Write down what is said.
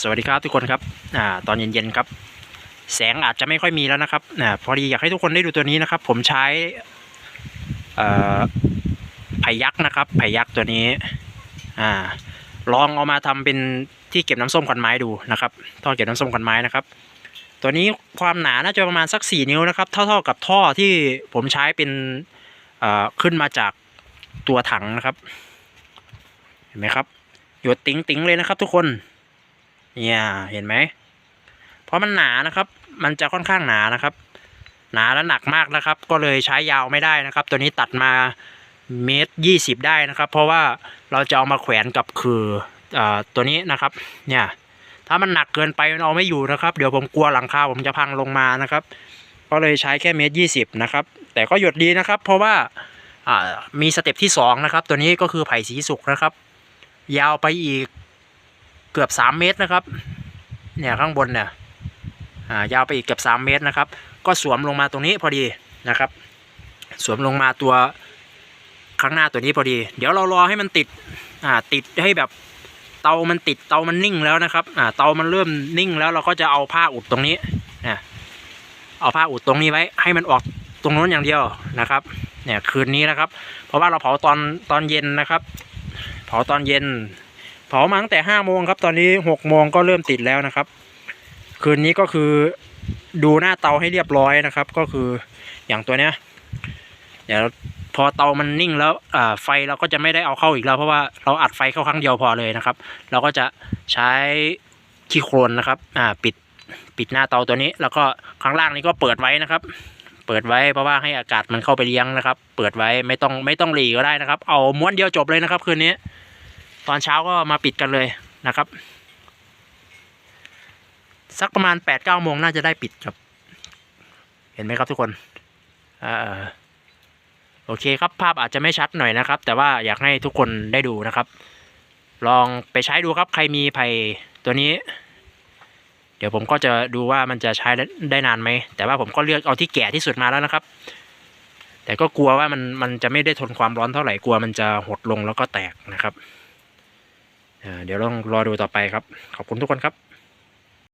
สวัสดีครับทุกคนครับอ่าตอนเย็นๆครับ แสงอาจจะไม่ค่อยมีแล้วนะครับอ่าพอดีอยากให้ทุกคนได้ดูตัวนี้นะครับ ผมใช้อ่อไผ่ยักษ์นะครับไผ่ยักษ์ตัวนี้อ่าลองเอามาทำเป็นที่เก็บน้ำส้มควันไม้ดูนะครับท่อเก็บน้ำส้มควันไม้นะครับ ตัวนี้ความหนาน่าจะประมาณสัก 4 นิ้วนะครับ เท่าๆกับท่อที่ผมใช้เป็นอ่อขึ้นมาจากตัวถังนะครับ เห็นไหมครับหยดติ๋งๆเลยนะครับทุกคน เนี่ยเห็นไหม เพราะมันหนานะครับ มันจะค่อนข้างหนานะครับ หนาและหนักมากนะครับ ก็เลยใช้ยาวไม่ได้นะครับ ตัวนี้ตัดมาเมตรยี่สิบได้นะครับ เพราะว่าเราจะเอามาแขวนกับคืออตัวนี้นะครับ เนี่ย ถ้ามันหนักเกินไปมันเอาไม่อยู่นะครับ เดี๋ยวผมกลัวหลังคาผมจะพังลงมานะครับ ก็เลยใช้แค่เมตรยี่สิบนะครับ แต่ก็หยดดีนะครับ เพราะว่าอ่ามีสเต็ปที่สองนะครับ ตัวนี้ก็คือไผ่สีสุกนะครับ ยาวไปอีก เกือบสามเมตรนะครับ เนี่ยข้างบนเนี่ยอ่ายาวไปอีกเกือบสามเมตรนะครับ ก็สวมลงมาตรงนี้พอดีนะครับ สวมลงมาตัวข้างหน้าตัวนี้พอดี เดี๋ยวเรารอให้มันติดอ่าติดให้แบบเตามันติดเตามันนิ่งแล้วนะครับอ่าเตามันเริ่มนิ่งแล้วเราก็จะเอาผ้าอุดตรงนี้เนี่ยเอาผ้าอุดตรงนี้ไว้ ให้มันออกตรงนู้นอย่างเดียวนะครับ เนี่ยคืนนี้นะครับ เพราะว่าเราเผาตอนตอนเย็นนะครับ เผาตอนเย็น เผามาตั้งแต่ห้าโมงครับ ตอนนี้หกโมงก็เริ่มติดแล้วนะครับ คืนนี้ก็คือดูหน้าเตาให้เรียบร้อยนะครับ ก็คืออย่างตัวเนี้ยเดี๋ยวพอเตามันนิ่งแล้วไฟเราก็จะไม่ได้เอาเข้าอีกแล้วเพราะว่าเราอัดไฟเข้าครั้งเดียวพอเลยนะครับ เราก็จะใช้ขี้โคลนนะครับปิดปิดหน้าเตาตัวนี้ แล้วก็ข้างล่างนี้ก็เปิดไว้นะครับ เปิดไว้เพราะว่าให้อากาศมันเข้าไปเลี้ยงนะครับ เปิดไว้ไม่ต้องไม่ต้องหลีก็ได้นะครับ เอาม้วนเดียวจบเลยนะครับคืนนี้ ตอนเช้าก็มาปิดกันเลยนะครับ สักประมาณแปดเก้าโมงน่าจะได้ปิดครับ เห็นไหมครับทุกคนอโอเคครับภาพอาจจะไม่ชัดหน่อยนะครับ แต่ว่าอยากให้ทุกคนได้ดูนะครับ ลองไปใช้ดูครับใครมีไผ่ตัวนี้ เดี๋ยวผมก็จะดูว่ามันจะใช้ได้นานไหมแต่ว่าผมก็เลือกเอาที่แก่ที่สุดมาแล้วนะครับ แต่ก็กลัวว่ามันมันจะไม่ได้ทนความร้อนเท่าไหร่กลัวมันจะหดลงแล้วก็แตกนะครับ เดี๋ยวลองรอดูต่อไปครับ ขอบคุณทุกคนครับ